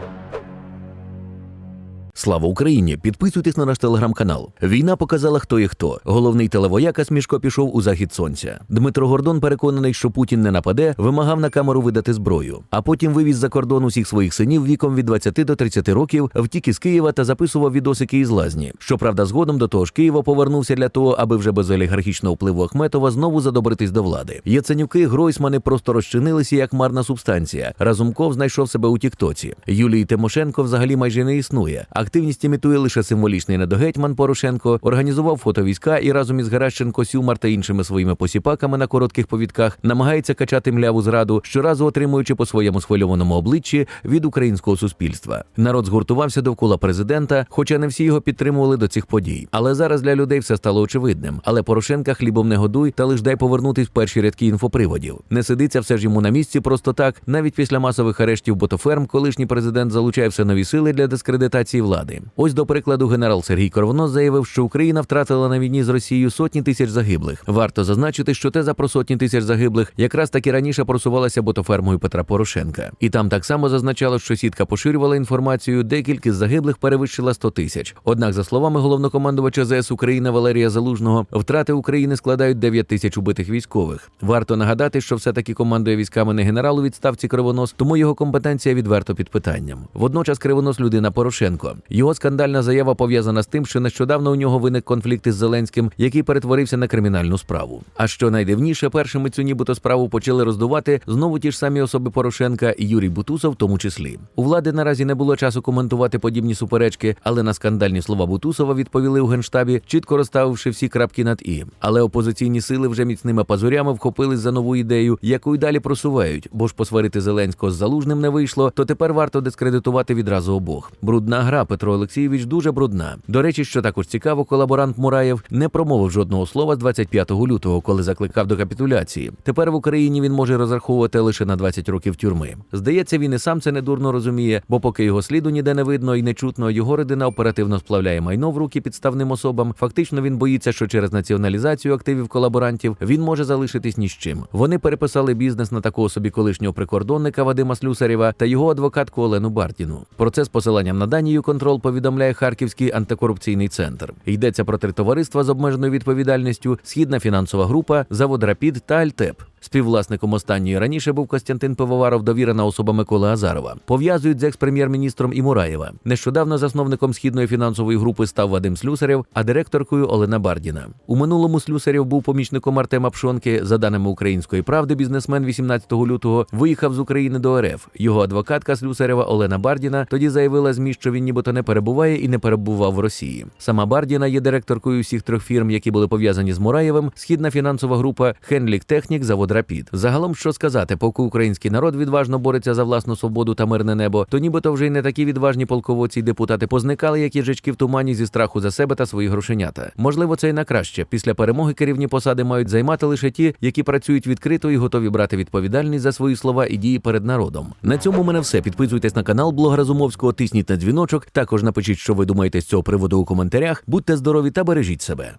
Thank you. Слава Україні! Підписуйтесь на наш телеграм-канал. Війна показала, хто є хто. Головний телевояка Смішко пішов у захід сонця. Дмитро Гордон, переконаний, що Путін не нападе, вимагав на камеру видати зброю. А потім вивіз за кордон усіх своїх синів віком від 20 до 30 років, втік із Києва та записував відосики із лазні. Щоправда, згодом до того ж Києва повернувся для того, аби вже без олігархічного впливу Ахметова знову задобритись до влади. Яценюки, Гройсмани просто розчинилися як марна субстанція. Разумков знайшов себе у Тіктоці. Юлії Тимошенко взагалі майже не існує. Активність імітує лише символічний недогетьман Порошенко, організував фотовійська і разом із Геращенко, Сюмар та іншими своїми посіпаками на коротких повідках намагається качати мляву зраду, щоразу отримуючи по своєму схвильованому обличчі від українського суспільства. Народ згуртувався довкола президента, хоча не всі його підтримували до цих подій. Але зараз для людей все стало очевидним. Але Порошенка хлібом не годуй та лиш дай повернутись в перші рядки інфоприводів. Не сидиться все ж йому на місці просто так. Навіть після масових арештів ботоферм, колишній президент залучає все нові сили для дискредитації влади. Ось до прикладу, генерал Сергій Корвонос заявив, що Україна втратила на війні з Росією сотні тисяч загиблих. Варто зазначити, що теза про сотні тисяч загиблих якраз таки раніше просувалася ботофермою Петра Порошенка. І там так само зазначало, що сітка поширювала інформацію, де кількість загиблих перевищила 100 тисяч. Однак, за словами головнокомандувача ЗС України Валерія Залужного, втрати України складають 9 тисяч убитих військових. Варто нагадати, що все таки командує військами не генерал у відставці Кривонос, тому його компетенція відверто під питанням. Водночас Кривонос людина Порошенко. Його скандальна заява пов'язана з тим, що нещодавно у нього виник конфлікт із Зеленським, який перетворився на кримінальну справу. А що найдивніше, першими цю нібито справу почали роздувати знову ті ж самі особи Порошенка і Юрій Бутусов, в тому числі. У влади наразі не було часу коментувати подібні суперечки, але на скандальні слова Бутусова відповіли у генштабі, чітко розставивши всі крапки над і. Але опозиційні сили вже міцними пазурями вхопились за нову ідею, яку й далі просувають, бо ж посварити Зеленського з залужним не вийшло, то тепер варто дискредитувати відразу обох. Брудна гра Петро Олексійович дуже брудна. До речі, що також цікаво, колаборант Мураєв не промовив жодного слова з 25 лютого, коли закликав до капітуляції. Тепер в Україні він може розраховувати лише на 20 років тюрми. Здається, він і сам це недурно розуміє, бо поки його сліду ніде не видно і не чутно, його родина оперативно сплавляє майно в руки підставним особам. Фактично він боїться, що через націоналізацію активів колаборантів він може залишитись ні з чим. Вони переписали бізнес на такого собі колишнього прикордонника Вадима Слюсарєва та його адвокатку Олену Бардіну. Про це з посиланням на Данію контрол повідомляє Харківський антикорупційний центр. Йдеться про три товариства з обмеженою відповідальністю, східна фінансова група, завод Рапід та Альтеп. Співвласником останньої раніше був Костянтин Пивоваров, довірена особа Миколи Азарова. Пов'язують з екс-прем'єр-міністром і Мураєва. Нещодавно засновником східної фінансової групи став Вадим Слюсарєв, а директоркою Олена Бардіна. У минулому Слюсарєв був помічником Артема Пшонки. За даними української правди, бізнесмен 18 лютого виїхав з України до РФ. Його адвокатка Слюсарєва Олена Бардіна тоді заявила змі, що він нібито не перебуває і не перебував в Росії. Сама Бардіна є директоркою всіх трьох фірм, які були пов'язані з Мураєвим. Східна фінансова група Хенлік Технік, завод Рапід. Загалом, що сказати, поки український народ відважно бореться за власну свободу та мирне небо, то нібито вже й не такі відважні полководці й депутати позникали, як їжачки в тумані зі страху за себе та свої грошенята. Можливо, це й на краще. Після перемоги керівні посади мають займати лише ті, які працюють відкрито і готові брати відповідальність за свої слова і дії перед народом. На цьому мене все. Підписуйтесь на канал блога Разумовського, тисніть на дзвіночок. Також напишіть, що ви думаєте з цього приводу у коментарях. Будьте здорові та бережіть себе.